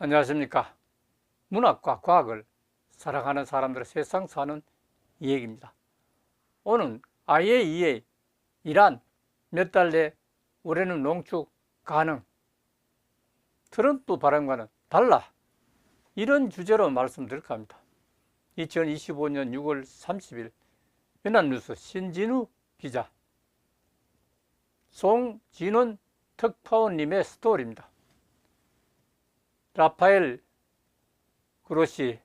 안녕하십니까. 문학과 과학을 사랑하는 사람들의 세상 사는 이야기입니다. 오늘 IAEA 이란 몇 달내 올해는 농축 가능 트럼프 발언과는 달라 이런 주제로 말씀드릴까 합니다. 2025년 6월 30일 연합뉴스 신진우 기자 송진원 특파원님의 스토리입니다. 라파엘 그로시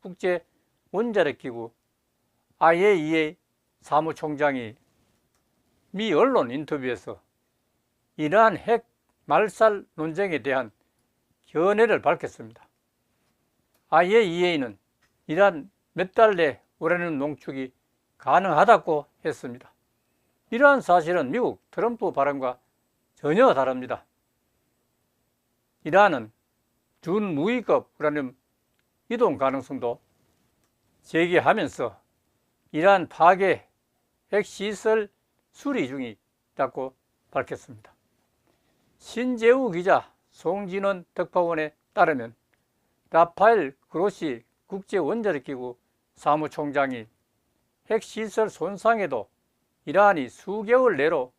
국제 원자력 기구 IAEA 사무총장이 미 언론 인터뷰에서 이러한 핵 말살 논쟁에 대한 견해를 밝혔습니다. IAEA는 이러한 몇 달 내 우라늄 농축이 가능하다고 했습니다. 이러한 사실은 미국 트럼프 발언과 전혀 다릅니다. 이란은 준무위급 우라늄 이동 가능성도 제기하면서 이러한 파괴 핵시설 수리 중이라고 밝혔습니다. 신재우 기자 송진원 특파원에 따르면 라파엘 그로시 국제원자력기구 사무총장이 핵시설 손상에도 이란이 수개월 내로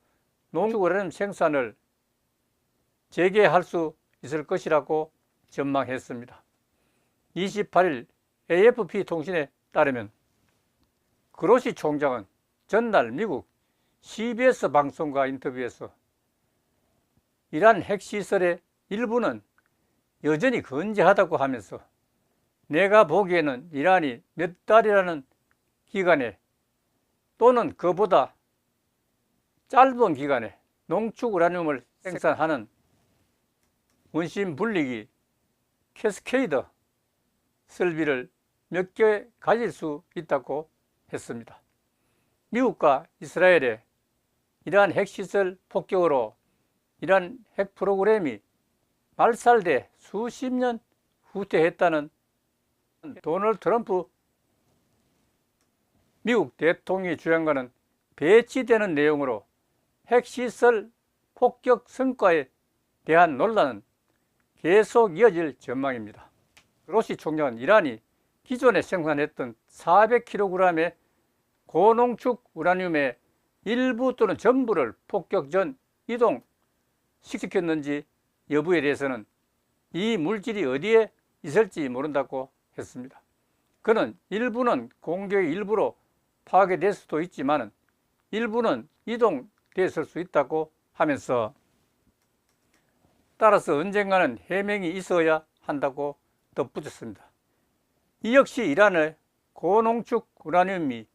농축우라늄 생산을 재개할 수 있을 것이라고 전망했습니다. 28일 AFP 통신에 따르면 그로시 총장은 전날 미국 CBS 방송과 인터뷰에서 이란 핵시설의 일부는 여전히 건재하다고 하면서 내가 보기에는 이란이 몇 달이라는 기간에 또는 그보다 짧은 기간에 농축 우라늄을 생산하는 원심 분리기 캐스케이드 설비를 몇 개 가질 수 있다고 했습니다. 미국과 이스라엘의 이러한 핵시설 폭격으로 이러한 핵 프로그램이 말살돼 수십 년 후퇴했다는 도널드 트럼프 미국 대통령의 주장과는 배치되는 내용으로 핵시설 폭격 성과에 대한 논란은 계속 이어질 전망입니다. 로시 총장은 이란이 기존에 생산했던 400kg의 고농축 우라늄의 일부 또는 전부를 폭격 전 이동시켰는지 여부에 대해서는 이 물질이 어디에 있을지 모른다고 했습니다. 그는 일부는 공격의 일부로 파괴될 수도 있지만 일부는 이동됐을 수 있다고 하면서 따라서 언젠가는 해명이 있어야 한다고 덧붙였습니다. 이 역시 이란의 고농축 우라늄이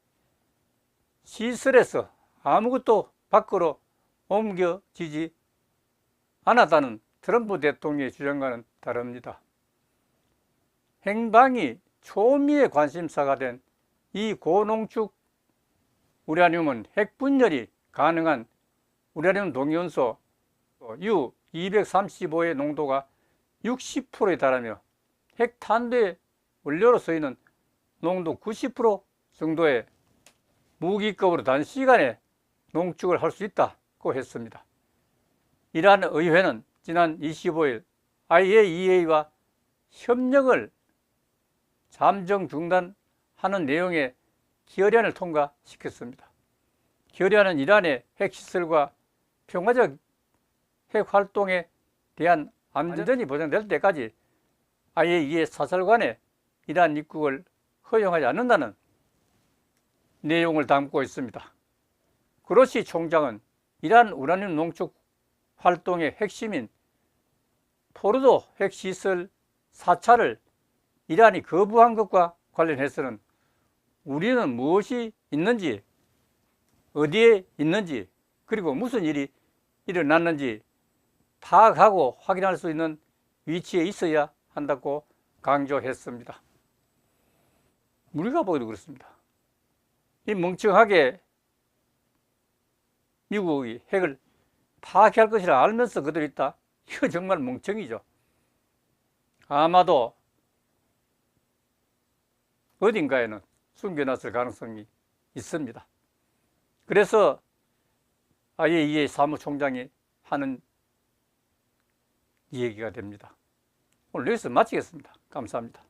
시설에서 아무것도 밖으로 옮겨지지 않았다는 트럼프 대통령의 주장과는 다릅니다. 행방이 초미의 관심사가 된 이 고농축 우라늄은 핵분열이 가능한 우라늄 동위원소 U235의 농도가 60%에 달하며 핵탄두의 원료로 쓰이는 농도 90% 정도의 무기급으로 단시간에 농축을 할 수 있다고 했습니다. 이란 의회는 지난 25일 IAEA와 협력을 잠정 중단하는 내용의 결의안을 통과시켰습니다. 결의안은 이란의 핵시설과 평화적 핵활동에 대한 안전이 보장될 때까지 IAEA 사설관에 이러한 입국을 허용하지 않는다는 내용을 담고 있습니다. 그로시 총장은 이란 우라늄 농축 활동의 핵심인 포르도 핵시설 사찰을 이란이 거부한 것과 관련해서는 우리는 무엇이 있는지, 어디에 있는지, 그리고 무슨 일이 일어났는지 파악하고 확인할 수 있는 위치에 있어야 한다고 강조했습니다. 우리가 보기도 그렇습니다. 이 멍청하게 미국이 핵을 파괴할 것이라 알면서 그들이 있다. 이거 정말 멍청이죠. 아마도 어딘가에는 숨겨놨을 가능성이 있습니다. 그래서 IAEA 사무총장이 하는 얘기가 됩니다. 오늘 여기서 마치겠습니다. 감사합니다.